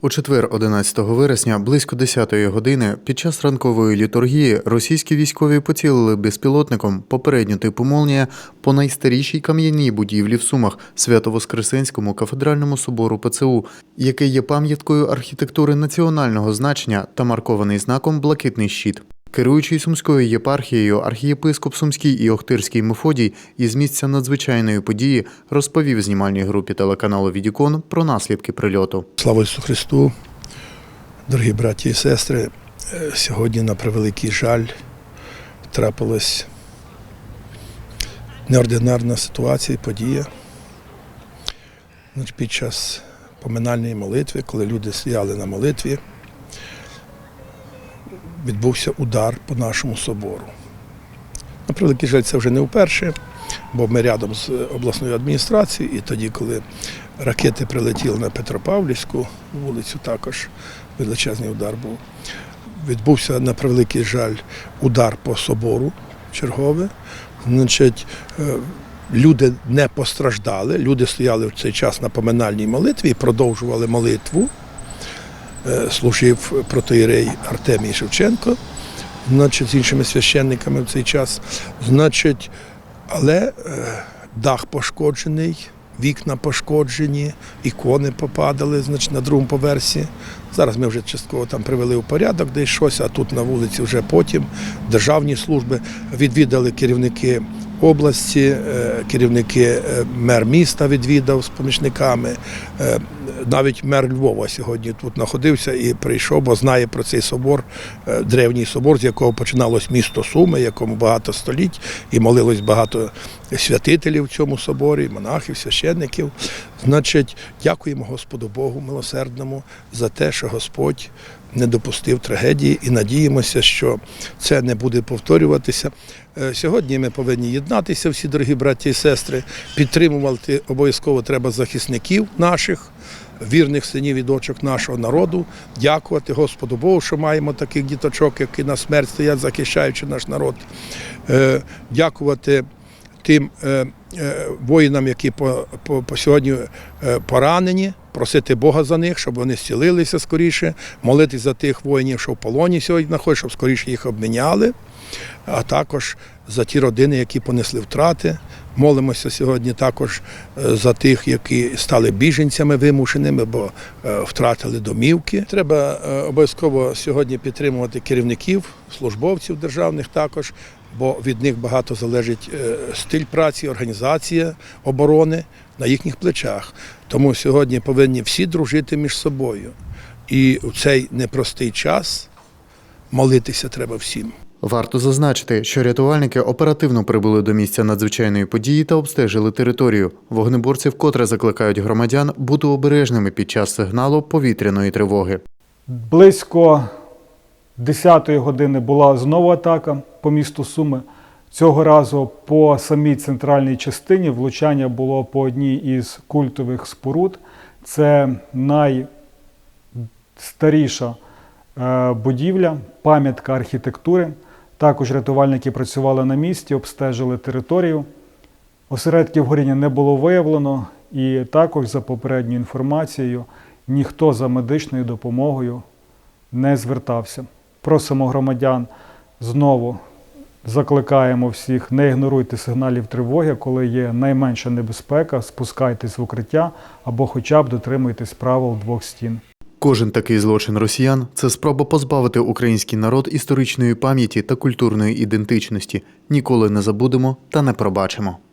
У четвер, 11 вересня, близько 10-ї години, під час ранкової літургії російські військові поцілили безпілотником попередню типу «Молнія» по найстарішій кам'яній будівлі в Сумах Свято-Воскресенському кафедральному собору ПЦУ, який є пам'яткою архітектури національного значення та маркований знаком Блакитний щит. Керуючий Сумською єпархією архієпископ Сумський і Охтирський Мефодій із місця надзвичайної події розповів знімальній групі телеканалу Відікон про наслідки прильоту. Слава Ісусу Христу, дорогі браті і сестри. Е, Сьогодні, на превеликий жаль, трапилась неординарна ситуація, подія. Під час поминальної молитви, коли люди стояли на молитві, відбувся удар по нашому собору. На превеликий жаль, це вже не вперше, бо ми рядом з обласною адміністрацією, і тоді, коли ракети прилетіли на Петропавлівську вулицю, також величезний удар був. Відбувся на превеликий жаль удар по собору чергове. Значить, е, люди не постраждали, люди стояли в цей час на поминальній молитві і продовжували молитву. Е, Служив протоїрей Артемій Шевченко, значить, з іншими священниками в цей час. Значить, але е, дах пошкоджений, вікна пошкоджені, ікони попадали значить, на другому поверсі. Зараз ми вже частково там привели у порядок, десь щось, а тут на вулиці вже потім державні служби відвідали керівники області, е, керівники е, мер міста відвідав з помічниками. е, Навіть мер Львова сьогодні тут знаходився і прийшов, бо знає про цей собор, древній собор, з якого починалось місто Суми, якому багато століть, і молилось багато святителів в цьому соборі, монахів, священників. Значить, дякуємо Господу Богу милосердному за те, що Господь не допустив трагедії, і надіємося, що це не буде повторюватися. Е, Сьогодні ми повинні єднатися, всі дорогі браті і сестри, підтримувати обов'язково треба захисників наших. Вірних синів і дочок нашого народу, дякувати Господу Богу, що маємо таких діточок, які на смерть стоять, захищаючи наш народ. Е, Дякувати тим е, воїнам, які по, по, по сьогодні поранені, просити Бога за них, щоб вони зцілилися скоріше, молитись за тих воїнів, що в полоні сьогодні знаходять, щоб скоріше їх обміняли, а також за ті родини, які понесли втрати. Молимося сьогодні також е, за тих, які стали біженцями вимушеними, бо е, втратили домівки. Треба е, обов'язково сьогодні підтримувати керівників, службовців державних також, бо від них багато залежить стиль праці, організація оборони на їхніх плечах. Тому сьогодні повинні всі дружити між собою. І в цей непростий час молитися треба всім. Варто зазначити, що рятувальники оперативно прибули до місця надзвичайної події та обстежили територію. Вогнеборці вкотре закликають громадян бути обережними під час сигналу повітряної тривоги. Близько 10-ї години була знову атака по місту Суми. Цього разу по самій центральній частині влучання було по одній із культових споруд. Це найстаріша е, будівля, пам'ятка архітектури. Також рятувальники працювали на місці, обстежили територію. Осередків горіння не було виявлено, і також, за попередньою інформацією, ніхто за медичною допомогою не звертався. Просимо громадян знову закликаємо всіх, не ігноруйте сигналів тривоги, коли є найменша небезпека, спускайтесь в укриття або хоча б дотримуйтесь правил двох стін. Кожен такий злочин росіян це спроба позбавити український народ історичної пам'яті та культурної ідентичності. Ніколи не забудемо та не пробачимо.